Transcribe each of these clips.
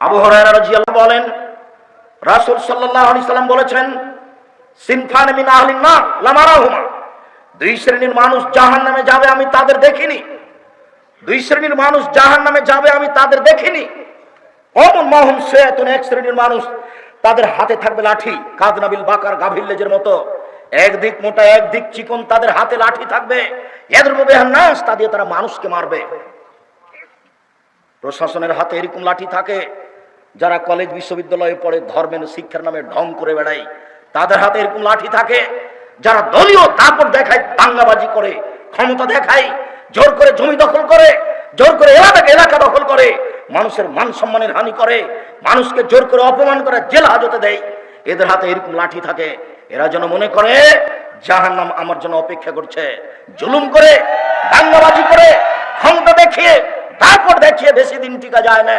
আবু বলেন, রাসূল আলাইহি সাল্লাম বলেছেন, সিনফান দুই শ্রেণির মানুষ জাহান্নামে যাবে আমি তাদের দেখিনি। দুই শ্রেণির মানুষ জাহান্নামে যাবে আমি তাদের দেখিনি। অমন মহম সৈয়তুন এক শ্রেণির মানুষ তাদের হাতে থাকবে লাঠি কাদনাবিল বাকার গাভীর লেজের মতো। একদিক মোটা, একদিক চিকন, তাদের হাতে লাঠি থাকবে। এদের নাস তা দিয়ে তারা মানুষকে মারবে। প্রশাসনের হাতে এরকম লাঠি থাকে যারা কলেজ বিশ্ববিদ্যালয়ে পড়ে ধর্মের শিক্ষার নামে ঢং করে বেড়ায়, তাদের হাতে এরকম লাঠি থাকে। যারা দলীয় তারপর দেখায়, দাঙ্গাবাজি করে, ক্ষমতা দেখায়, জোর করে জমি দখল করে, জোর করে এলাকাকে এলাকা দখল করে, মানুষের মান সম্মানের হানি করে, মানুষকে জোর করে অপমান করে, জেল হাজতে দেয়। এদের হাতে এরকম লাঠি থাকে। এরা যেন মনে করে যাহার নাম আমার জন্য অপেক্ষা করছে। জুলুম করে, দাঙ্গাবাজি করে, ক্ষমতা দেখিয়ে তারপর দেখিয়ে বেশি দিন টিকা যায় না।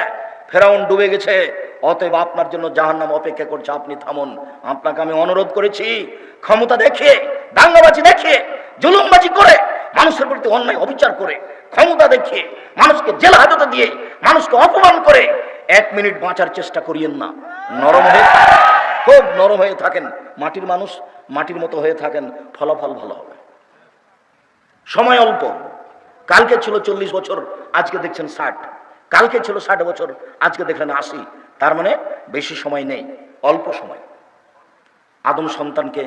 ফেরাউন ডুবে গেছে। অতএব আপনার জন্য জাহান নাম অপেক্ষা করছে। আপনি থামুন। আপনাকে আমি অনুরোধ করেছি, ক্ষমতা দেখিয়ে, দাঙ্গাবাজি দেখিয়ে, জুলুমবাজি করে, মানুষের প্রতি অন্যায় অবিচার করে, ক্ষমতা দেখিয়ে, মানুষকে জেল হাজতে দিয়ে, মানুষকে অপমান করে, এক মিনিট বাঁচার চেষ্টা করিয়েন না। নরম হয়ে খুব নরম হয়ে থাকেন। মাটির মানুষ মাটির মতো হয়ে থাকেন। ফলাফল ভালো হবে। সময় অল্প। কালকে ছিল চল্লিশ বছর। আজকে দেখছেন ষাট। কালকে ছিল ষাট বছর, আজকে দেখলেন আশি। তার মানে বেশি সময় নেই, অল্প সময়। আদম সন্তানকে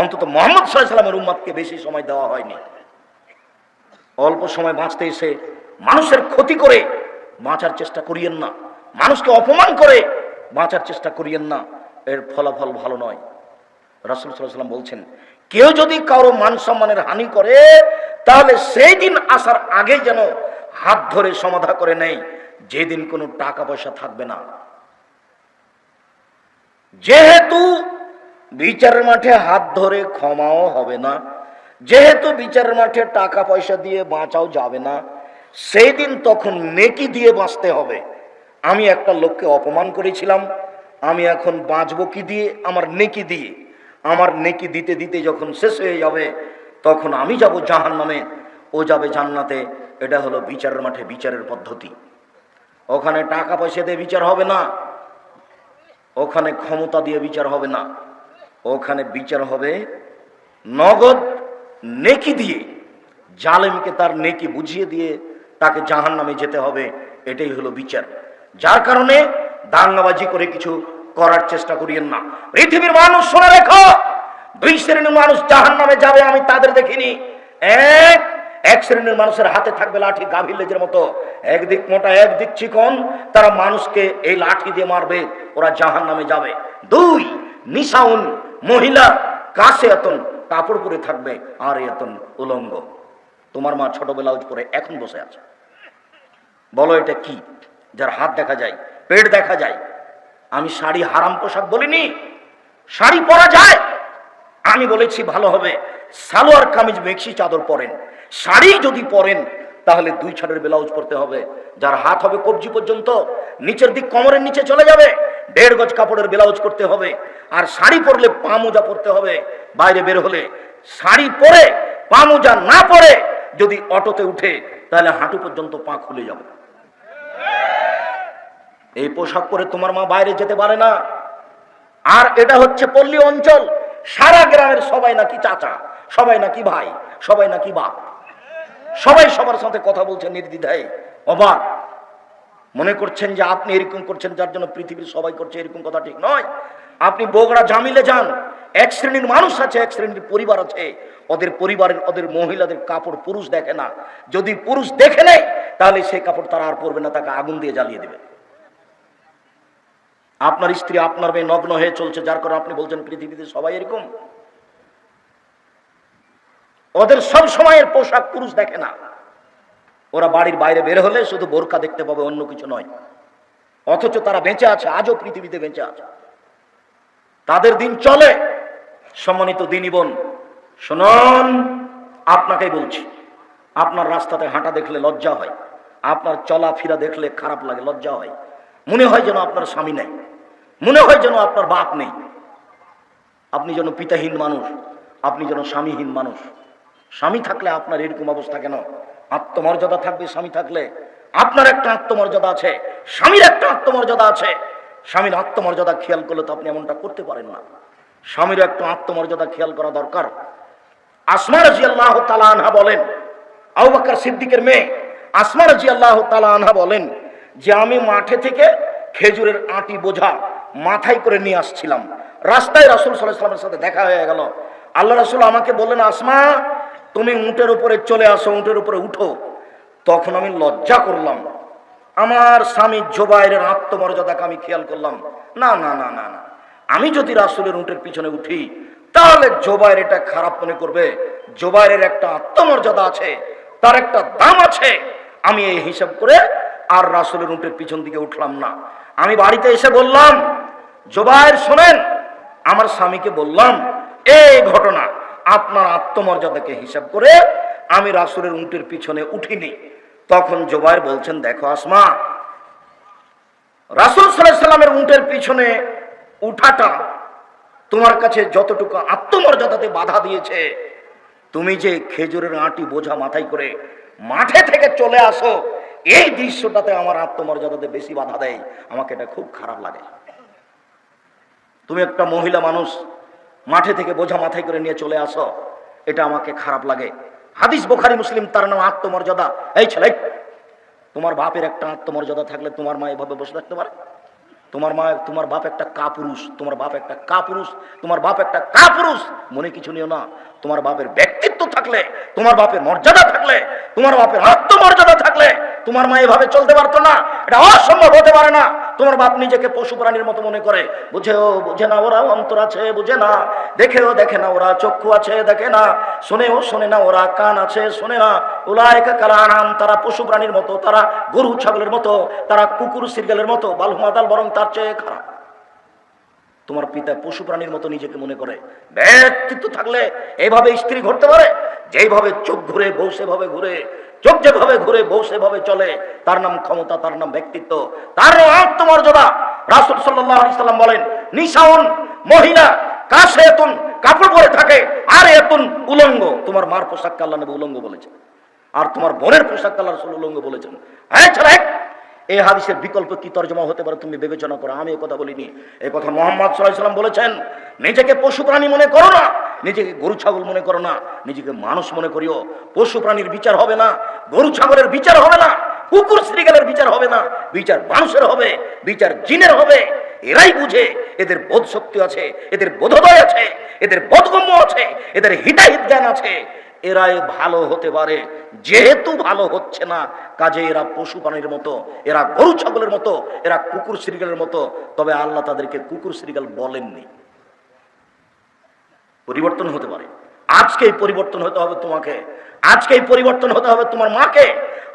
অন্তত মোহাম্মদ সাল্লামের উম্মাদকে বেশি সময় দেওয়া হয়নি। অল্প সময় বাঁচতে এসে মানুষের ক্ষতি করে বাঁচার চেষ্টা করিয়েন না। মানুষকে অপমান করে বাঁচার চেষ্টা করিয়েন না। এর ফলাফল ভালো নয়। রাসুল সাল্লাম বলছেন, কেউ যদি কারও মান সম্মানের হানি করে, তাহলে সেই দিন আসার আগে যেন হাত ধরে সমাধা করে নেয় যেদিন কোনো টাকা পয়সা থাকবে না। যেহেতু বিচারের মাঠে হাত ধরে ক্ষমাও হবে না, যেহেতু বিচারের মাঠে টাকা পয়সা দিয়ে বাঁচাও যাবে না, সেই দিন তখন নেকি দিয়ে বাঁচতে হবে। আমি একটা লোককে অপমান করেছিলাম, আমি এখন বাঁচবো কি দিয়ে? আমার নেকি দিয়ে। আমার নেকি দিতে দিতে যখন শেষ হয়ে যাবে, তখন আমি যাব জাহান নামে ও যাবে জান্নাতে। এটা হলো বিচারের মাঠে বিচারের পদ্ধতি। ওখানে টাকা পয়সা দিয়ে বিচার হবে না। ওখানে ক্ষমতা দিয়ে বিচার হবে না। ওখানে বিচার হবে নগদ নেকি দিয়ে। জালেমকে তার নেকি বুঝিয়ে দিয়ে তাকে জাহান নামে যেতে হবে। এটাই হলো বিচার। যার কারণে দাঙ্গাবাজি করে কিছু করার চেষ্টা করিয়েন না। পৃথিবীর মানুষ শুনে রেখো, দুই শ্রেণির মানুষ জাহান নামে যাবে আমি তাদের দেখিনি। এক এক শ্রেণির মানুষের হাতে থাকবে লাঠি গাভীর লেজের মতো। একদিক মোটা, একদিক চিকন। তারা মানুষকে এই লাঠি দিয়ে মারবে, ওরা জাহান নামে যাবে। দুই, নিশাউন মহিলা কাছে এতন কাপড় পরে থাকবে, আর এতন উলঙ্গ। তোমার মা ছোট ব্লাউজ পরে এখন বসে আছে। বলো এটা কি? যার হাত দেখা যায়, পেট দেখা যায়। আমি শাড়ি হারাম পোশাক বলিনি। শাড়ি পরা যায়। আমি বলেছি ভালো হবে। সালোয়ার কামিজ মেক্সি চাদর পরেন। শাড়ি যদি পরেন, তাহলে দুই ছাড়ের ব্লাউজ পরতে হবে। যার হাত হবে কবজি পর্যন্ত, নিচের দিক কোমরের নিচে চলে যাবে। দেড় গজ কাপড়ের ব্লাউজ করতে হবে। আর শাড়ি পরলে পা মোজা পরতে হবে। বাইরে বের হলে শাড়ি পরে পা মোজা না পরে যদি অটোতে উঠে, তাহলে হাঁটু পর্যন্ত পা খুলে যাবে। এই পোশাক পরে তোমার মা বাইরে যেতে পারে না। আর এটা হচ্ছে পল্লী অঞ্চল। সারা গ্রামের সবাই নাকি চাচা, সবাই নাকি ভাই, সবাই নাকি বাপ। সবাই সবার সাথে কথা বলছে নির্দ্বিধায়। অবাক। মনে করছেন যে আপনি এরকম করছেন, যার জন্য পৃথিবীর সবাই করছে এরকম কথা ঠিক নয়। আপনি বগড়া জামিলে যান, এক শ্রেণির মানুষ আছে, এক শ্রেণির পরিবার আছে। ওদের পরিবারের, ওদের মহিলাদের কাপড় পুরুষ দেখে না। যদি পুরুষ দেখে নেয়, তাহলে সেই কাপড় তারা আর পরবে না, তাকে আগুন দিয়ে জ্বালিয়ে দেবে। আপনার স্ত্রী আপনার মেয়ে নগ্ন হয়ে চলছে, যার কারণে আপনি বলছেন পৃথিবীতে সবাই এরকম। ওদের সব সময়ের পোশাক পুরুষ দেখে না। ওরা বাড়ির বাইরে বের হলে শুধু বোরকা দেখতে পাবে, অন্য কিছু নয়। অথচ তারা বেঁচে আছে, আজও পৃথিবীতে বেঁচে আছে। তাদের দিন চলে। সম্মানিত দিনী বোন, শুনুন, আপনাকেই বলছি, আপনার রাস্তাতে হাঁটা দেখলে লজ্জা হয়। আপনার চলাফেরা দেখলে খারাপ লাগে, লজ্জা হয়। মনে হয় যেন আপনার স্বামী নেই। মনে হয় যেন আপনার বাপ নেই। আপনি যেন পিতাহীন মানুষ, আপনি যেন স্বামীহীন মানুষ। স্বামী থাকলে আপনার এরকম অবস্থা কেন? আত্মমর্যাদা থাকবে স্বামী থাকলে। আপনার একটা আত্মমর্যাদা আছে, স্বামীর একটা আত্মমর্যাদা আছে। স্বামীর আত্মমর্যাদা খেয়াল করলে তো আপনি এমনটা করতে পারেন না। স্বামীর একটা আত্মমর্যাদা খেয়াল করা দরকার। আসমা রাজি আল্লাহ তালা আনহা বলেন, আবু বকর সিদ্দিকের মেয়ে আসমা রাজি আল্লাহ তালা আনহা বলেন যে, আমি মাঠে থেকে খেজুরের আটি বোঝা মাথায় করে নিয়ে আসছিলাম। রাস্তায় রাসুল সাল্লাহ সাল্লামের সাথে দেখা হয়ে গেল। আল্লাহ রাসুল আমাকে বললেন, আসমা, তুমি উঁটের উপরে চলে আসো, উঁটের উপরে উঠো। তখন আমি লজ্জা করলাম। আমার স্বামী জোবাইরের আত্মমর্যাদাকে আমি খেয়াল করলাম। না না না না না। আমি যদি রাসুলের উঁটের পিছনে উঠি, তাহলে জোবাইর এটা খারাপ মনে করবে। জোবাইরের একটা আত্মমর্যাদা আছে, তার একটা দাম আছে। আমি এই হিসাব করে আর রাসুলের উঁটের পিছন দিকে উঠলাম না। আমি বাড়িতে এসে বললাম জোবাইর শোনেন, আমার স্বামীকে বললাম, এই ঘটনা আপনার আত্মমর্যাদাকে হিসাব করে আমি রাসুলের উঁটের পিছনে উঠিনি। তখন জোবাইর বলছেন, দেখো আসমা, রাসুল সাল্লামের উঁটের পিছনে উঠাটা তোমার কাছে যতটুকু আত্মমর্যাদাতে বাধা দিয়েছে, তুমি যে খেজুরের আটি বোঝা মাথায় করে মাঠে থেকে চলে আসো, এই দৃশ্যটাতে আমার আত্মমর্যাদাতে বেশি বাধা দেয়। আমাকে এটা খুব খারাপ লাগে। তুমি একটা মহিলা মানুষ, মাঠে থেকে বোঝা মাথায় করে নিয়ে চলে আসো। এটা আমাকে খারাপ লাগে। হাদিস বোখারি, মুসলিম, তার নাম আত্মমর্যাদা। এই ছেলে, তোমার বাপের একটা আত্মমর্যাদা থাকলে তোমার মা এভাবে বসে থাকতে পারে? তোমার মা, তোমার বাপ একটা কাপুরুষ, তোমার বাপ একটা কাপুরুষ, তোমার বাপ একটা কাপুরুষ। মনে কিছু নিও না, তোমার বাপের ব্যক্তিত্ব থাকলে, তোমার বাপের মর্যাদা থাকলে, তোমার বাপের আত্মমর্যাদা থাকলে, তোমার মা এভাবে চলতে পারতো না। এটা অসম্ভব হতে পারে না। তোমার বাপ নিজেকে পশু প্রাণীর মতো মনে করে। বুঝেও, বুঝে না ওরা অন্তর আছে, বুঝে না। দেখেও, দেখে না ওরা, চক্ষু আছে, দেখে না। শোনেও, শোনে না ওরা, কান আছে, শোনে না। উলায়কা কালা আনাম তারা পশু প্রাণীর মতো, তারা গরু, ছাগলের মতো, তারা কুকুর, সিরগালের মতো বালহুমাদাল বরং তার চেয়ে খারাপ। তোমার পিতা পশু প্রাণীর মতো নিজেকে মনে করে। ব্যক্তিত্ব থাকলে এইভাবে স্ত্রী ঘুরতে পারে? যেইভাবে চোখ ঘুরে বউ সেভাবে ঘুরে। চোখ যেভাবে ঘুরে বউ সেভাবে চলে, তার নাম ক্ষমতা, তার নাম ব্যক্তিত্ব, তার আত্মমর্যাদা রাসুল সাল্লাহ সাল্লাম বলেন, নিশাউন মহিলা কাশে এতুন কাপড় পরে থাকে আর এতুন উলঙ্গ। তোমার মার পোশাক আল্লাহ নেবে উলঙ্গ বলেছে আর তোমার বোনের পোশাক আল্লাহ রসুল উলঙ্গ বলেছেন। হ্যাঁ ছেলে এই হাদিসের বিকল্প কি তর্জমা হতে পারে তুমি বিবেচনা করো? আমি কথা বলিনি। এই কথা মোহাম্মদ সাল্লাম বলেছেন, নিজেকে পশু প্রাণী মনে করো না, নিজেকে গরু, ছাগল মনে করো না, নিজেকে মানুষ মনে করিও। পশু প্রাণীর বিচার হবে না, গরু, ছাগলের বিচার হবে না, কুকুর শ্রীগালের বিচার হবে না, বিচার মানুষের হবে, বিচার জিনের হবে। এরাই বুঝে এদের বোধ শক্তি আছে, এদের বোধোদয় আছে, এদের বোধগম্য আছে, এদের হিতাহিত জ্ঞান আছে। এরাই ভালো হতে পারে। যেহেতু ভালো হচ্ছে না, কাজে এরা পশু প্রাণীর মতো, এরা গরু ছাগলের মতো, এরা কুকুর শ্রীগালের মতো, তবে আল্লাহ তাদেরকে কুকুর শ্রীগাল বলেননি। পরিবর্তন হতে পারে। আজকেই পরিবর্তন হতে হবে তোমাকে। আজকেই পরিবর্তন হতে হবে তোমার মাকে।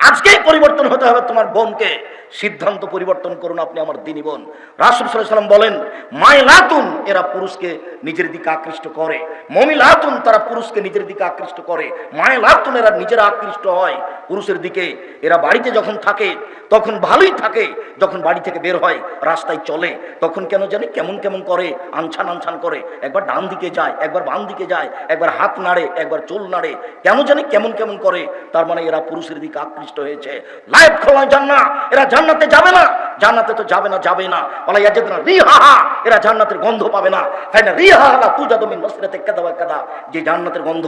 আজকেই পরিবর্তন হতে হবে তোমার বোনকে। সিদ্ধান্ত পরিবর্তন করুন আপনি আমার দিনী বোন। রাসুল সাল্লাম বলেন মায় লাতুন এরা পুরুষকে নিজের দিকে আকৃষ্ট করে। মমি লাতুন তারা পুরুষকে নিজের দিকে আকৃষ্ট করে। মায় লাতুন এরা নিজেরা আকৃষ্ট হয়। পুরুষের দিকে এরা বাড়িতে যখন থাকে, তখন ভালোই থাকে। যখন বাড়ি থেকে বের হয়, রাস্তায় চলে, তখন কেন জানি কেমন কেমন করে, আনছান আনছান করে। একবার ডান দিকে যায়, একবার বাম দিকে যায়, একবার হাত নাড়ে, একবার চুল নাড়ে। কেন জানি কেমন কেমন করে, তার মানে এরা পুরুষের দিকে আকৃষ্ট হয়েছে। লাইফ খোলা জান্না এরা জান্নাতে যাবে না। জান্নাতে তো যাবে না যাবে না। বলা ইয়াজেদ না রিহা এরা জান্নাতের গন্ধ পাবে না। তাই না রিহা হালা তু যাদমি মসজিদে কাদা কাদা যে জান্নাতের গন্ধ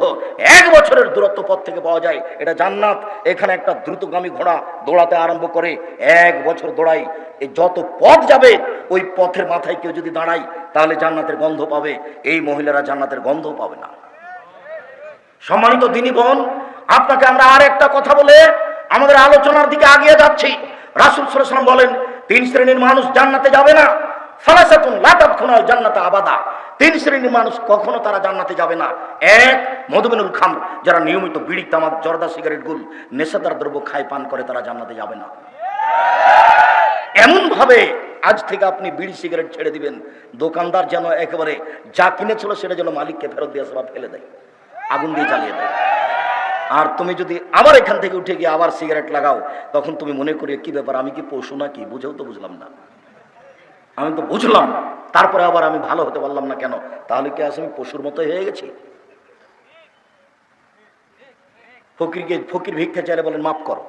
এক বছরের দূরত্ব পথ থেকে পাওয়া যায়, এটা জান্নাত। এখানে একটা দ্রুতগামী ঘোড়া দৌড়াতে আরম্ভ করে, এক বছর দৌড়াই এই যত পথ যাবে, ওই পথের মাথায় কেউ যদি দাঁড়ায়, তাহলে জান্নাতের গন্ধ পাবে। এই মহিলারা জান্নাতের গন্ধ পাবে না। সম্মানিত দিনী বোন, আপনাকে আমরা আর একটা কথা বলে আমাদের আলোচনার দিকে আগিয়ে যাচ্ছি। রাসুল সাল্লাম বলেন, তিন শ্রেণির মানুষ জান্নাতে যাবে না। ফালাসাতুন লাতাত খুনাল জান্নাতে আবাদা। তিন শ্রেণির মানুষ কখনো তারা জান্নাতে যাবে না। এক, মধুমিনুল খাম যারা নিয়মিত বিড়ি, তামাক, জর্দা, সিগারেট, গুল, নেশাদার দ্রব্য খায়, পান করে, তারা জান্নাতে যাবে না। এমন ভাবে আজ থেকে আপনি বিড়ি, সিগারেট ছেড়ে দিবেন। দোকানদার যেন একেবারে যা কিনেছিল সেটা যেন মালিককে ফেরত দিয়ে আসে ফেলে দেয়। আগুন দিয়ে জ্বালিয়ে দেয়। আর তুমি যদি আবার এখান থেকে উঠে গিয়ে আবার সিগারেট লাগাও, তখন তুমি মনে করি কি ব্যাপার, আমি কি পশু না কি? বুঝেও তো বুঝলাম না। আমি তো বুঝলাম, তারপরে আবার আমি ভালো হতে পারলাম না কেন? তাহলে কি আজ আমি পশুর মতো হয়ে গেছি? ফকিরকে, ফকির ভিক্ষা চাইলে বলেন, মাফ করো।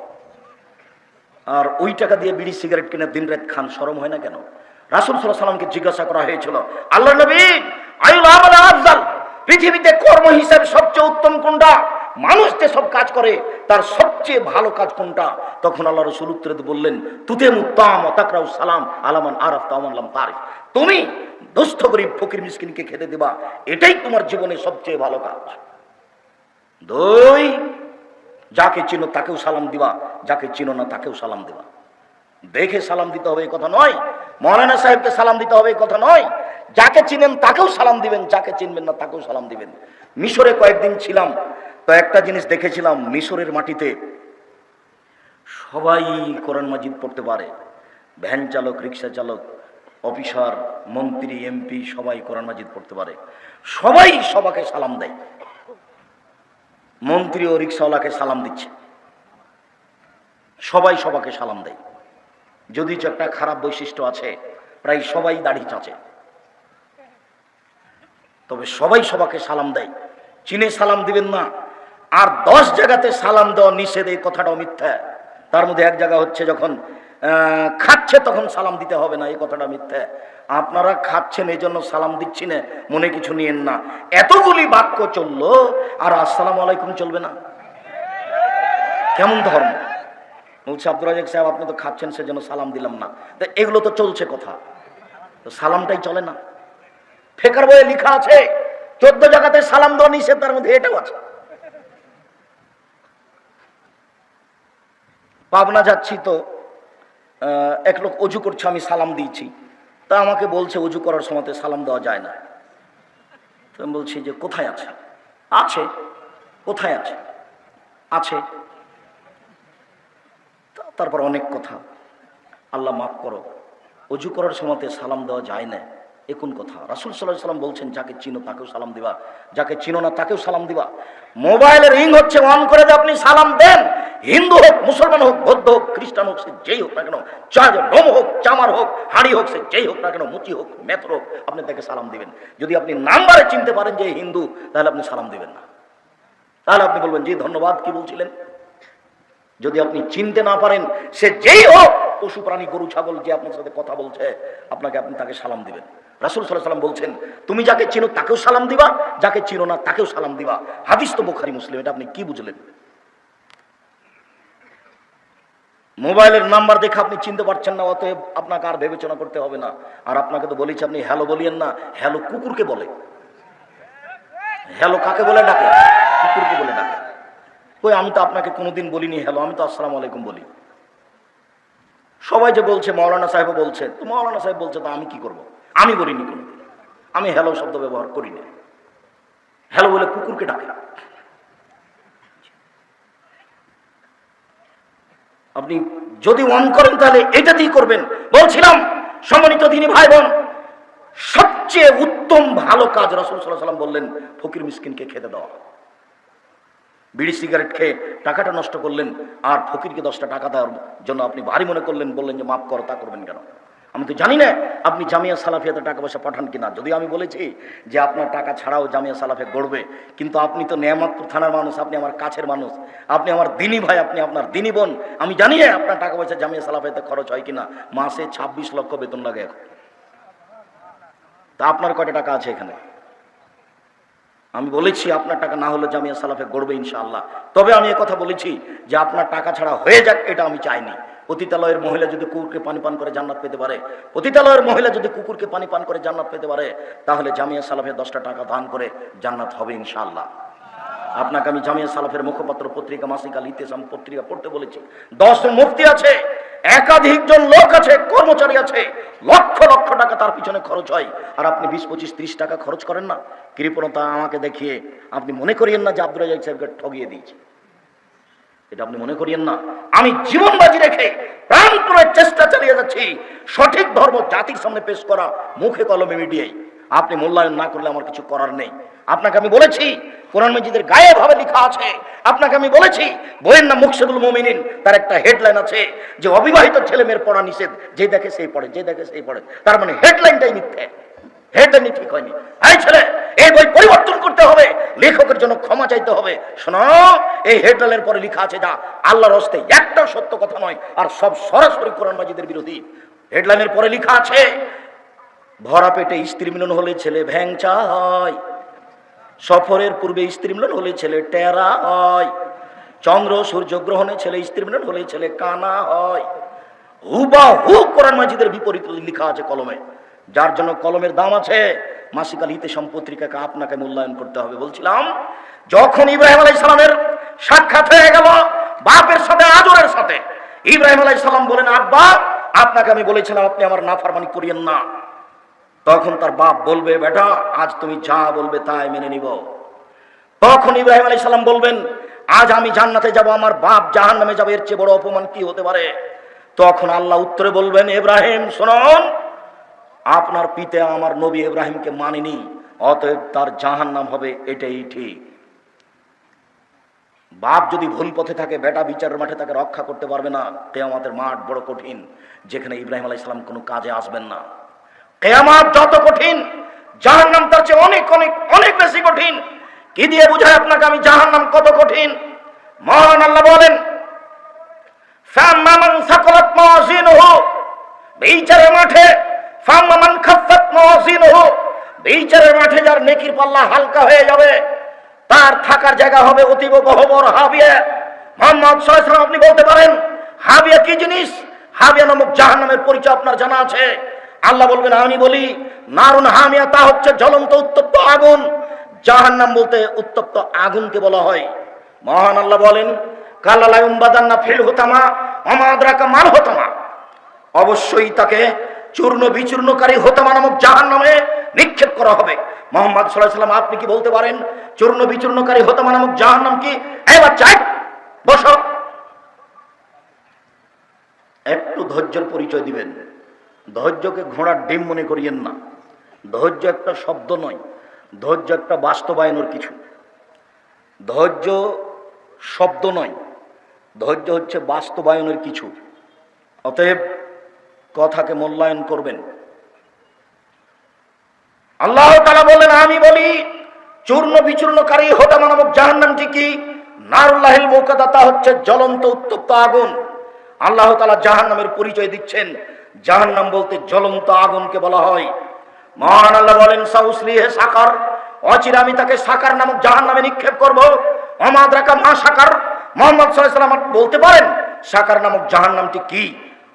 আর ওই টাকা দিয়ে বিড়ি, সিগারেট কিনে দিন রাত খান, সরম হয় না কেন? রাসুল সাল্লাহ সাল্লামকে জিজ্ঞাসা করা হয়েছিল আল্লাহ নবী আয়ুল আফজাল, পৃথিবীতে কর্ম হিসাবে সবচেয়ে উত্তম কোনটা? মানুষ যে সব কাজ করে, তার সবচেয়ে ভালো কাজ কোনটা? তখন আল্লাহ রসুল উত্তরে বললেন তুতে মুত্তাম তাকরাউ সালাম আলামান আরফ তামাল্লাম তারিফ। তুমি দুস্থ, গরিব, ফকির, মিসকিনকে খেতে দিবা, এটাই তোমার জীবনে সবচেয়ে ভালো কাজ। দুই, যাকে চিনো তাকেও সালাম দিবা, যাকে চিনো না তাকেও সালাম দিবা। দেখে সালাম দিতে হবে কথা নয়, মৌলানা সাহেবকে সালাম দিতে হবে কথা নয়, যাকে চিনেন তাকেও সালাম দিবেন, যাকে চিনবেন না তাকেও সালাম দিবেন। মিশরে কয়েকদিন ছিলাম তো একটা জিনিস দেখেছিলাম মিশরের মাটিতে। সবাই কোরআন মাজিদ পড়তে পারে। ভ্যান চালক, রিক্সা চালক, অফিসার, মন্ত্রী, এমপি, সবাই কোরআন মাজিদ পড়তে পারে। সবাই সবাকে সালাম দেয়। মন্ত্রী ও রিক্সাওয়ালাকে সালাম দিচ্ছে। সবাই সবাকে সালাম দেয়। যদি একটা খারাপ বৈশিষ্ট্য আছে, প্রায় সবাই দাড়ি চাচে। তবে সবাই সবাকে সালাম দেয়। চীনে সালাম দিবেন না। আর দশ জায়গাতে সালাম দেওয়া নিষেধ, এই কথাটাও মিথ্যা। তার মধ্যে এক জায়গা হচ্ছে যখন খাচ্ছে তখন সালাম দিতে হবে না, এই কথাটা মিথ্যা। আপনারা খাচ্ছেন, এই জন্য সালাম দিচ্ছি না, মনে কিছু নিয়েন না। এতগুলি বাক্য চলল, আর আসসালামু আলাইকুম চলবে না। কেমন ধর্ম? বলছে আব্দুল রাজাক সাহেব, আপনি তো খাচ্ছেন, সেজন্য সালাম দিলাম না। তো এগুলো তো চলছে কথা। তো সালামটাই চলে না। ফেকার বইয়ে লেখা আছে, চোদ্দ জায়গাতে সালাম দেওয়া নিষেধ, তার মধ্যে এটাও আছে। পাবনা যাচ্ছি তো এক লোক অজু করছে, আমি সালাম দিয়েছি। তা আমাকে বলছে, অজু করার সময় সালাম দেওয়া যায় না। তো আমি বলছি যে, কোথায় আছে? আছে। কোথায় আছে? আছে। তারপর অনেক কথা। আল্লাহ মাফ করো, অজু করার সময় সালাম দেওয়া যায় না। এ কোন কথা। রাসুল সাল্লাহ সাল্লাম বলছেন, যাকে চিনো তাকেও সালাম দিবা, যাকে চিনো না তাকেও সালাম দিবা। মোবাইলের রিং হচ্ছে, অন করে দিয়ে আপনি সালাম দেন। হিন্দু হোক, মুসলমান হোক, বৌদ্ধ হোক, খ্রিস্টান হোক, সে যেই হোক না কেন, চাঁদ লোম হোক, চামার হোক, হাঁড়ি হোক, সে যেই হোক না কেন, মুচি হোক মেথর হোক, আপনি তাকে সালাম দিবেন। যদি আপনি নাম্বারে চিনতে পারেন যে হিন্দু, তাহলে আপনি সালাম দিবেন না। তাহলে আপনি বলবেন, জি, ধন্যবাদ, কি বলছিলেন? যদি আপনি চিনতে না পারেন, সে যেই হোক, পশু প্রাণী, গরু, ছাগল, যে আপনার সাথে কথা বলছে, আপনাকে আপনি তাকে সালাম দিবেন। রাসুল সাল্লাহ সাল্লাম বলছেন, তুমি যাকে চিনো তাকেও সালাম দিবা, যাকে চিনো না তাকেও সালাম দিবা। হাদিস তো বোখারি, মুসলিম, এটা আপনি কি বুঝলেন? মোবাইলের নাম্বার দেখে আপনি চিনতে পারছেন না, অতএব আপনাকে আর বিবেচনা করতে হবে না। আর আপনাকে তো বলেছি, আপনি হ্যালো বলিয়েন না, হ্যালো কুকুরকে বলে। হ্যালো কাকে বলে ডাকে? কুকুরকে বলে ডাকে। কই, আমি তো আপনাকে কোনোদিন বলিনি হ্যালো, আমি তো আসসালামু আলাইকুম বলি। সবাই যে বলছে মৌলানা সাহেব বলছে, তো মৌলানা সাহেব বলছে, তো আমি কি করব? আমি বলিনি কোনোদিন আমি হ্যালো শব্দ ব্যবহার করি না। হ্যালো বলে কুকুরকে ডাকে আপনি যদি অন করেন তাহলে এটাতেই করবেন। বলছিলাম, সম্মানিত দিনী ভাই বোন সবচেয়ে উত্তম ভালো কাজ রসুল সাল্লাহ সাল্লাম বললেন, ফকির মিসকিনকে খেতে দেওয়া বিড়ি, সিগারেট খেয়ে টাকাটা নষ্ট করলেন, আর ফকিরকে দশটা টাকা দেওয়ার জন্য আপনি ভারী মনে করলেন, বললেন যে মাফ করো, তা করবেন কেন? আমি তো জানি না আপনি জামিয়া সালাফিয়াতে টাকা পয়সা পাঠান কিনা। যদি আমি বলেছি যে আপনার টাকা ছাড়াও জামিয়া সালাফে গড়বে, কিন্তু আপনি তো নেয়ামতপুর থানার মানুষ, আপনি আমার কাছের মানুষ, আপনি আমার দিনী ভাই, আপনি আপনার দিনী বোন, আমি জানি না আপনার টাকা পয়সা জামিয়া সালাফিয়াতে খরচ হয় কিনা। মাসে ছাব্বিশ লক্ষ বেতন লাগে এখন। তা আপনার কটা টাকা আছে এখানে? আমি বলেছি আপনার টাকা না হলে জামিয়া সালাফে গড়বে ইনশাআল্লাহ। তবে আমি কথা বলেছি যে আপনার টাকা ছাড়া হয়ে যাক, এটা আমি চাইনি। পতিতালয়ের মহিলা যদি কুকুরকে পানি পান করে জান্নাত পেতে পারে, পতিতালয়ের মহিলা যদি কুকুরকে পানি পান করে জান্নাত পেতে পারে, তাহলে জামিয়া সালাফে দশটা টাকা দান করে জান্নাত হবে ইনশাআল্লাহ। আপনাকে আমি জামিয়া সালাফের মুখপাত্র পত্রিকা মাসিকা লিতেসাম পত্রিকা পড়তে বলেছি। দশ মুক্তি আছে একাধিক জন লোক আছে, কর্মচারী আছে, লক্ষ লক্ষ টাকা তার পিছনে খরচ হয়। আর আপনি বিশ, পঁচিশ, ত্রিশ টাকা খরচ করেন না। কৃপণতা আমাকে দেখিয়ে আপনি মনে করিয়েন না যে আব্দুল সাহেবকে ঠগিয়ে দিয়েছি। এটা আপনি মনে করিয়েন না। আমি জীবন বাজি রেখে প্রাণ করে চেষ্টা চালিয়ে যাচ্ছি। সঠিক ধর্ম জাতির সামনে পেশ করা মুখে কলমে মিডিয়ায়। আপনি মূল্যায়ন না করলে আমার কিছু করার নেই। আপনাকে আমি বলেছি, কোরআন মজিদের গায়ে ভাবে লেখা আছে। আপনাকে আমি বলেছি, বইয়ের নাম মুকসেদুল মোমিনিন, তার একটা হেডলাইন আছে যে অবিবাহিত ছেলে মেয়ের পড়া নিষেধ। যে দেখে সেই পড়ে, যে দেখে সেই পড়ে। তার মানে হেডলাইনটাই মিথ্যে। হেডলাইনই ঠিক হয়নি। এই ছেলে, এই বই পরিবর্তন করতে হবে, লেখকের জন্য ক্ষমা চাইতে হবে। শোনো, এই হেডলাইনের পরে লেখা আছে যা, আল্লাহর হস্তে একটা সত্য কথা নয়, আর সব সরাসরি কোরআন মাজিদের বিরোধী। হেডলাইনের পরে লেখা আছে, ভরা পেটে স্ত্রী মিলন হলে ছেলে ভ্যাংচা হয়, সফরের পূর্বে স্ত্রী মিলন হলে ছেলে টেরা হয়, চন্দ্র সূর্যগ্রহণে ছেলে স্ত্রী মিলন হলে ছেলে কানা হয়। হুবা হু কোরআন মাজিদের বিপরীত লেখা আছে কলমে। যার জন্য কলমের দাম আছে, মাসিকাল হিতে সম্পত্রিকাকে আপনাকে মূল্যায়ন করতে হবে বলছিলাম। যখন ইব্রাহিম আলাই সালামের সাক্ষাৎ হয়ে গেল, বাপের সাথে আজরের সাথে, ইব্রাহিম আলাই সালাম বলেন, আব্বা, আপনাকে আমি বলেছিলাম, আপনি আমার নাফারমানি করিয়েন না। তখন তার বাপ বলবে, বেটা, আজ তুমি যা বলবে তাই মেনে নিব। তখন ইব্রাহিম আলাই সালাম বলবেন, আজ আমি জান্নাতে যাব, আমার বাপ জাহান নামে যাবে, এর চেয়ে বড় অপমান কি হতে পারে? তখন আল্লাহ উত্তরে বলবেন, ইব্রাহিম, শুনুন আপনার পিতা আমার নবী ইব্রাহিমকে মানেনি, অতএব তার জাহান নাম হবে এটাই ঠিক। বাপ যদি ভুল পথে থাকে, বেটা বিচারের মাঠে তাকে রক্ষা করতে পারবে না। কেয়ামাতের মাঠ বড় কঠিন, যেখানে ইব্রাহিম আলাইহিস ইসলাম কোনো কাজে আসবেন না। কেয়ামাত যত কঠিন জাহান নাম তার চেয়ে অনেক অনেক অনেক বেশি কঠিন। কি দিয়ে বুঝায় আপনাকে আমি জাহান নাম কত কঠিন? মহান আল্লাহ বলেন বিচারের মাঠে ফাম্মামান খাফফাত মাওয়াজিনুহু বিচারের মাঠে যার নেকির পাল্লা হালকা হয়ে যাবে, তার থাকার জায়গা হবে অতীব গহবর হাবিয়া। মোহাম্মদ সাল্লাল্লাহু আপনি বলতে পারেন, হাবিয়া কি জিনিস? হাবিয়া নামক জাহান্নামের পরিচয় আপনার জানা আছে। আল্লাহ বলবেন, আমি বলি, নারুন হামিয়া, তা হচ্ছে জ্বলন্ত উত্তপ্ত আগুন। জাহান্নাম বলতে উত্তপ্ত আগুনকে বলা হয়। মহান আল্লাহ বলেন কালালায়ুম বাদান্না ফিল হতামা অমাদ্রাকা মাল হতামা। অবশ্যই তাকে চূর্ণ বিচূর্ণকারী হতামা নামক জাহান নামে নিক্ষেপ করা হবে। মোহাম্মদ সাল্লাহ সাল্লাম, আপনি কি বলতে পারেন, চূর্ণ বিচূর্ণকারী হতামা নামক জাহান নাম কি এবার চাই বস। একটু ধৈর্যের পরিচয় দিবেন। ধৈর্যকে ঘোড়ার ডিম মনে করিয়েন না। ধৈর্য একটা শব্দ নয়, ধৈর্য একটা বাস্তবায়নের কিছু। ধৈর্য শব্দ নয়, ধৈর্য হচ্ছে বাস্তবায়নের কিছু। অতএব কথাকে মূল্যায়ন করবেন। আল্লাহ তালা বললেন, আমি বলি, চূর্ণ বিচূর্ণকারী হোতামা নামক জাহান্নামটি কি নারুল্লাহিল মৌকাদাতা হচ্ছে জ্বলন্ত উত্তপ্ত আগুন। আল্লাহ তালা জাহান্নামের পরিচয় দিচ্ছেন। জাহান্নাম বলতে জ্বলন্ত আগুনকে বলা হয়। মহান আল্লাহ বলেন সাউসলি হে সাকার, অচিরে আমি তাকে সাকার নামক জাহান্নামে নিক্ষেপ করব। অমাদ রাখা মা সাকার, মোহাম্মদ সাল্লাম বলতে পারেন, সাকার নামক জাহান্নামটি কি?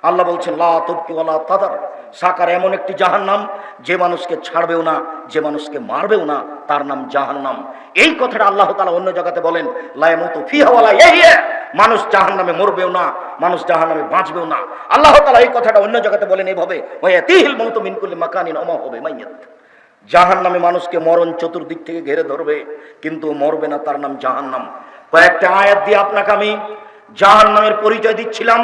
আল্লাহ বলছেন, লা তবকি ওয়ালা তাদার। সাকার এমন একটি জাহান্নাম, যে মানুষকে ছাড়বেও না, যে মানুষকে মারবেও না, তার নাম জাহান্নাম। এই কথাটা আল্লাহ তালা অন্য জায়গাতে বলেন লায়ামুতু ফিহা ওয়ালা ইয়াহিয়া। মানুষ জাহান্নামে মরবেও না, মানুষ জাহান নামে বাঁচবেও না। আল্লাহ তালা এই কথাটা অন্য জায়গাতে বলেন এইভাবে ওয়ায়াতিহিল মাউতু মিন কুল্লি মাকানিন ওমা হবে মাইয়াত জাহান নামে মানুষকে মরণ চতুর্দিক থেকে ঘেরে ধরবে, কিন্তু মরবে না তার নাম জাহান্নাম। কয়েকটা আয়াত দিয়ে আপনাকে আমি জাহান নামের পরিচয় দিচ্ছিলাম।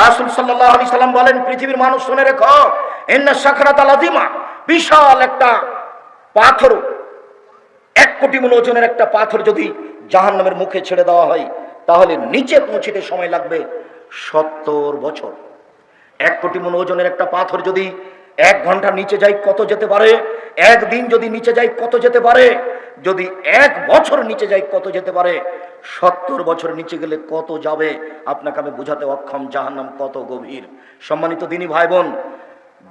রাসুল সাল্লাহ সাল্লাম বলেন, পৃথিবীর মানুষ শুনে রেখো এন্না সাখরাত আলাদিমা বিশাল একটা পাথর, এক কোটি মন ওজনের একটা পাথর যদি জাহান নামের মুখে ছেড়ে দেওয়া হয়, তাহলে নিচে পৌঁছিতে সময় লাগবে সত্তর বছর। এক কোটি মন ওজনের একটা পাথর যদি এক ঘণ্টা নিচে যায়, কত যেতে পারে? একদিন যদি নিচে যায় কত যেতে পারে? যদি এক বছর নিচে যায় কত যেতে পারে? সত্তর বছর নিচে গেলে কত যাবে? আপনাকে আমি বোঝাতে অক্ষম, জাহান্নাম কত গভীর। সম্মানিত দিনী ভাই বোন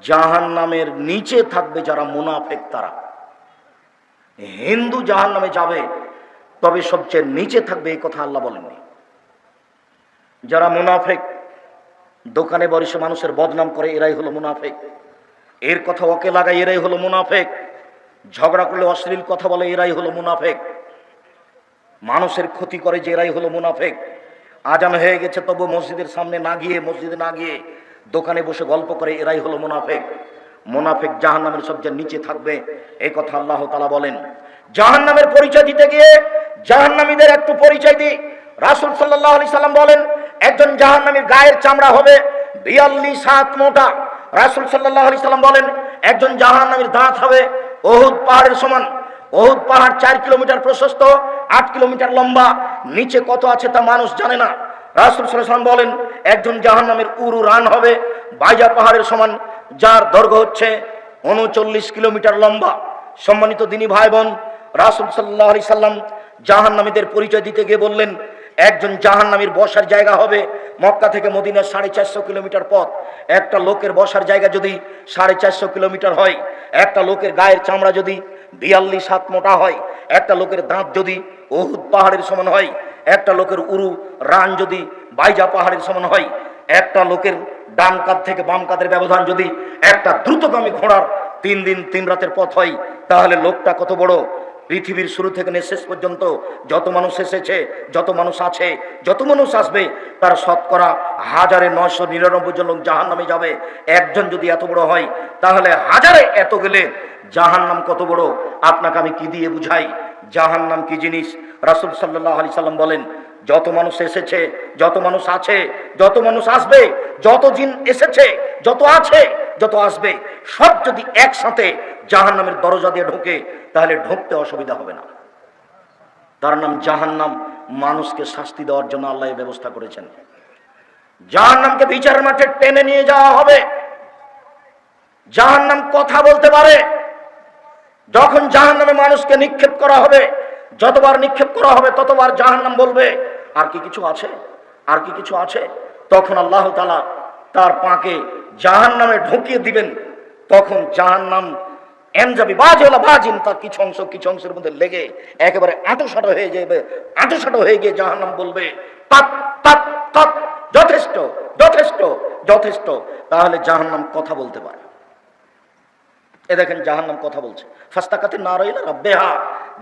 জাহান্নামের নিচে থাকবে যারা মুনাফেক তারা। হিন্দু জাহান্নামে যাবে, তবে সবচেয়ে নিচে থাকবে এই কথা আল্লাহ বলেননি। যারা মুনাফেক, দোকানে বরিশে মানুষের বদনাম করে, এরাই হলো মুনাফেক। এর কথা ওকে লাগাই, এরাই হলো মুনাফেক। ঝগড়া করলে অশ্লীল কথা বলে, এরাই হলো মুনাফেক। মানুষের ক্ষতি করে যে এরাই হলো মুনাফেক। আজান হয়ে গেছে, তবু মসজিদের সামনে না গিয়ে, মসজিদে না গিয়ে দোকানে বসে গল্প করে, এরাই হলো মুনাফেক। মুনাফেক জাহান নামের সবচেয়ে নিচে থাকবে এই কথা আল্লাহ তালা বলেন। জাহান নামের পরিচয় দিতে গিয়ে, জাহান্নামীদের একটু পরিচয় দিই। রাসুল সাল্লাহ আলি সাল্লাম বলেন, একজন জাহান্নামীর গায়ের চামড়া হবে বিয়াল্লিশ সাত মোটা। রাসুল সাল্লাহ আলি সাল্লাম বলেন, একজন জাহান জাহান্নামীর দাঁত হবে অহুদ পাহাড়ের সমান। অহুদ পাহাড় চার কিলোমিটার প্রশস্ত, আট কিলোমিটার লম্বা। নিচে কত আছে তা মানুষ জানে না। রাসুল সাল্লাম বলেন, একজন জাহান্নামের উরু রান হবে বাইজা পাহাড়ের সমান, যার দৈর্ঘ্য হচ্ছে উনচল্লিশ কিলোমিটার লম্বা। সম্মানিত দিনী ভাই বোন রাসুল সাল্লাহ আলি সাল্লাম জাহান্নামীদের পরিচয় দিতে গিয়ে বললেন, একজন জাহান জাহান্নামীর বসার জায়গা হবে মক্কা থেকে মদিনার সাড়ে চারশো কিলোমিটার পথ। একটা লোকের বসার জায়গা যদি সাড়ে চারশো কিলোমিটার হয়, একটা লোকের গায়ের চামড়া যদি বিয়াল্লিশ হাত মোটা হয়, একটা লোকের দাঁত যদি অহুদ পাহাড়ের সমান হয়, একটা লোকের উরু রান যদি বাইজা পাহাড়ের সমান হয়, একটা লোকের ডান কাঁধ থেকে বাম কাঁধের ব্যবধান যদি একটা দ্রুতগামী ঘোড়ার তিন দিন তিন রাতের পথ হয়, তাহলে লোকটা কত বড়? পৃথিবীর শুরু থেকে শেষ পর্যন্ত যত মানুষ এসেছে, যত মানুষ আছে, যত মানুষ আসবে, তার শতকরা হাজারে নশো নিরানব্বই জন লোক জাহান নামে যাবে। একজন যদি এত বড় হয়, তাহলে হাজারে এত গেলে জাহান নাম কত বড়? আপনাকে আমি কি দিয়ে বুঝাই? জাহান নাম কি জিনিস? রাসুল সাল্লাহ আলি সাল্লাম বলেন, যত মানুষ এসেছে, যত মানুষ আছে, যত মানুষ আসবে, যত জিন এসেছে, যত আছে যত আসবে, সব যদি একসাথে জাহান নামের দরজা দিয়ে ঢোকে, তাহলে ঢুকতে অসুবিধা হবে না। তার নাম জাহান নাম মানুষকে শাস্তি দেওয়ার জন্য আল্লাহ ব্যবস্থা করেছেন। জাহান নামকে বিচারের মাঠে টেনে নিয়ে যাওয়া হবে। জাহান নাম কথা বলতে পারে। যখন জাহান নামে মানুষকে নিক্ষেপ করা হবে, যতবার নিক্ষেপ করা হবে, ততবার জাহান নাম বলবে, আর কি কিছু আছে? আর কি কিছু আছে? তখন আল্লাহ তালা তার পাকে জাহান নামে ঢুকিয়ে দিবেন, তখন জাহান নাম বাজেলা বাজিন, তার কিছু অংশ, কিছু অংশের মধ্যে লেগে একেবারে হয়ে যাবে হয়ে গিয়ে জাহান নাম বলবে যথেষ্ট যথেষ্ট যথেষ্ট। তাহলে কথা বলতে পারে। এ দেখেন জাহান্নাম কথা বলছে। ফাস্তাকাতে না রইল বেহা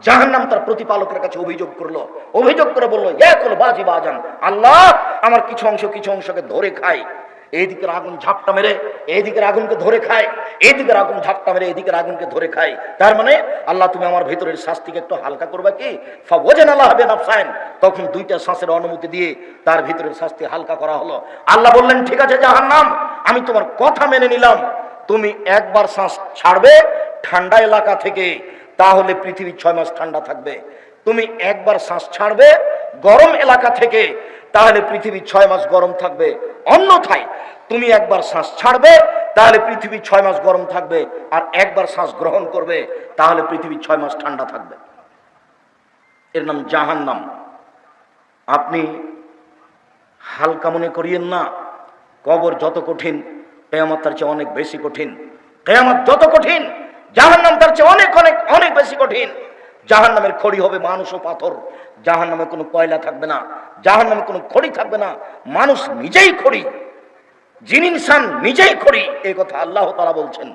জাহান্নাম তার প্রতিপালকের কাছে অভিযোগ করল। অভিযোগ করে বলল একল বাজি বাজান, আল্লাহ আমার কিছু অংশ, কিছু অংশকে ধরে খায়। এইদিকের আগুন ঝাপটা মেরে এইদিকের আগুনকে ধরে খায় এইদিকের আগুন ঝাপটা মেরে এইদিকের আগুনকে ধরে খায়। তার মানে আল্লাহ, তুমি আমার ভেতরের শাস্তিকে একটু হালকা করবে কি? বোঝেন আল্লাহ হবে নাফসাইন তখন দুইটা শ্বাসের অনুমতি দিয়ে তার ভিতরের শাস্তি হালকা করা হলো। আল্লাহ বললেন, ঠিক আছে যাহার নাম আমি তোমার কথা মেনে নিলাম। তুমি একবার শ্বাস ছাড়বে ঠান্ডা এলাকা থেকে, তাহলে পৃথিবী ছয় মাস ঠান্ডা থাকবে। তুমি একবার শ্বাস ছাড়বে গরম এলাকা থেকে তাহলে পৃথিবী ছয় মাস গরম থাকবে। অন্যথায় তুমি একবার শ্বাস ছাড়বে, তাহলে পৃথিবী ছয় মাস গরম থাকবে আর একবার শ্বাস গ্রহণ করবে, তাহলে পৃথিবী ছয় মাস ঠান্ডা থাকবে। এর নাম জাহান নাম আপনি হালকা মনে করিয়েন না, কবর যত কঠিন, কেয়ামত তার চেয়ে অনেক বেশি কঠিন। কেয়ামত যত কঠিন জাহান নাম তার চেয়ে অনেক অনেক অনেক বেশি কঠিন। জাহান নামের খড়ি হবে মানুষ ও পাথর। জাহান নামে কোনো কয়লা থাকবে না জাহান নামে কোনো খড়ি থাকবে না, মানুষ নিজেই খড়ি যিনি ইনসান নিজেই খড়ি এই কথা আল্লাহ তারা বলছেন।